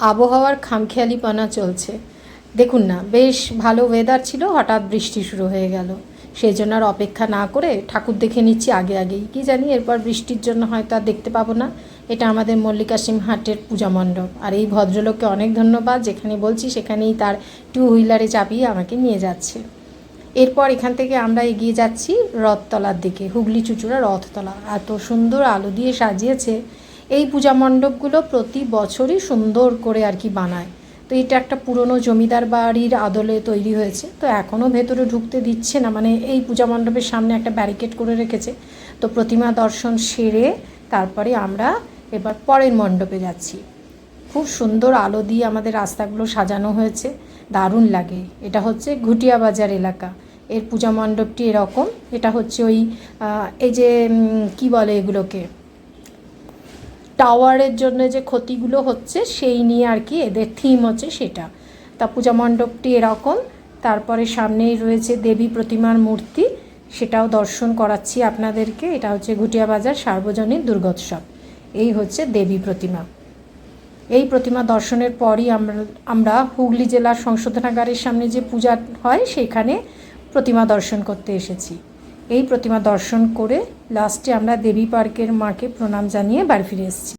আবহাওয়ার খামখেয়ালিপনা চলছে। দেখুন না, বেশ ভালো ওয়েদার ছিল, হঠাৎ বৃষ্টি শুরু হয়ে গেল। সেই জন্য আর অপেক্ষা না করে ঠাকুর দেখে নিচ্ছি আগে আগেই। কি জানি এরপর বৃষ্টির জন্য হয়তো আর দেখতে পাবো না। এটা আমাদের মল্লিকা হাটের পূজা মণ্ডপ। আর এই ভদ্রলোককে অনেক ধন্যবাদ, যেখানে বলছি সেখানেই তার টু হুইলারে চাপিয়ে আমাকে নিয়ে যাচ্ছে। এরপর এখান থেকে আমরা এগিয়ে যাচ্ছি রথতলার দিকে, হুগলি চুচুড়া রথতলা। এত সুন্দর আলো দিয়ে সাজিয়েছে এই পূজা মণ্ডপগুলো প্রতি বছরই সুন্দর করে আর কি বানায়। তো এটা একটা পুরনো জমিদার বাড়ির আদলে তৈরি হয়েছে। তো এখনও ভেতরে ঢুকতে দিচ্ছে না। মানে এই পূজা মণ্ডপের সামনে একটা ব্যারিকেড করে রেখেছে। তো প্রতিমা দর্শন সেরে তারপরে আমরা এবার পরের মণ্ডপে যাচ্ছি। খুব সুন্দর আলো দিয়ে আমাদের রাস্তাগুলো সাজানো হয়েছে। দারুণ লাগে। এটা হচ্ছে ঘুটিয়া বাজার এলাকা। এর পূজা মণ্ডপটি এরকম। এটা হচ্ছে ওই এই যে কি বলে এগুলোকে? টাওয়ারের জন্য যে ক্ষতিগুলো হচ্ছে, সেই নিয়ে আর কি এদের থিম হচ্ছে সেটা। তা পূজা মণ্ডপটি এরকম, তারপরে সামনেই রয়েছে দেবী প্রতিমার মূর্তি, সেটাও দর্শন করাচ্ছি আপনাদেরকে। এটা হচ্ছে ঘুটিয়া বাজার সার্বজনীন দুর্গোৎসব। এই হচ্ছে দেবী প্রতিমা। এই প্রতিমা দর্শনের পরই আমরা আমরা হুগলি জেলার সংশোধনাগারের সামনে যে পূজা হয়, সেখানে প্রতিমা দর্শন করতে এসেছি। এই প্রতিমা দর্শন করে লাস্টে আমরা দেবী পার্কের মাকে প্রণাম জানিয়ে বাড়ি ফিরে এসেছি।